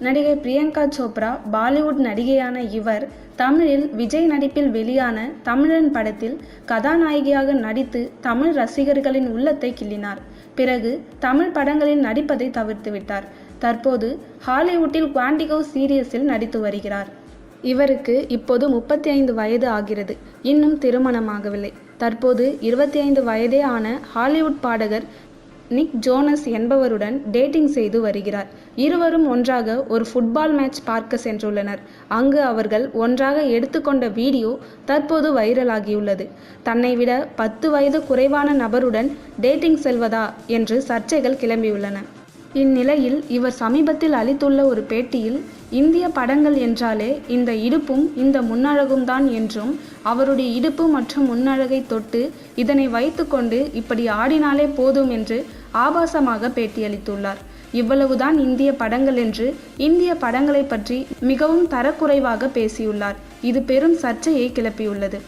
நடிகை பிரியங்கா சோப்ரா பாலிவுட் நடிகையான இவர் தமிழில் விஜய் நடிப்பில் வெளியான தமிழன் படத்தில் கதாநாயகியாக நடித்து தமிழ் ரசிகர்களின் உள்ளத்தை கிள்ளினார். பிறகு தமிழ் படங்களில் நடிப்பதை தவிர்த்துவிட்டார் தற்போது ஹாலிவுட்டில் குவாண்டிகோ சீரியஸில் நடித்து வருகிறார். இவருக்கு இப்போது முப்பத்தி ஐந்து வயது ஆகிறது. இன்னும் திருமணமாகவில்லை. தற்போது இருபத்தி ஐந்து வயதே ஆன ஹாலிவுட் பாடகர் நிக் ஜோனஸ் என்பவருடன் டேட்டிங் செய்து வருகிறார். இருவரும் ஒன்றாக ஒரு ஃபுட்பால் மேட்ச் பார்க்க சென்றுள்ளனர். அங்கு அவர்கள் ஒன்றாக எடுத்துக்கொண்ட வீடியோ தற்போது வைரலாகியுள்ளது. தன்னை விட பத்து வயது குறைவான நபருடன் டேட்டிங் செல்வதா என்று சர்ச்சைகள் கிளம்பியுள்ளன. இந்நிலையில் இவர் சமீபத்தில் அளித்துள்ள ஒரு பேட்டியில் இந்திய படங்கள் என்றாலே இந்த இடுப்பும் இந்த முன்னழகும் தான் என்றும் அவருடைய இடுப்பு மற்றும் முன்னழகை தொட்டு இதனை வைத்துக்கொண்டு இப்படி ஆடினாலே போதும் என்று ஆபாசமாக பேட்டியளித்துள்ளார். இவ்வளவுதான் இந்திய படங்கள் என்று இந்திய படங்களை பற்றி மிகவும் தரக்குறைவாக பேசியுள்ளார். இது பெரும் சர்ச்சையை கிளப்பியுள்ளது.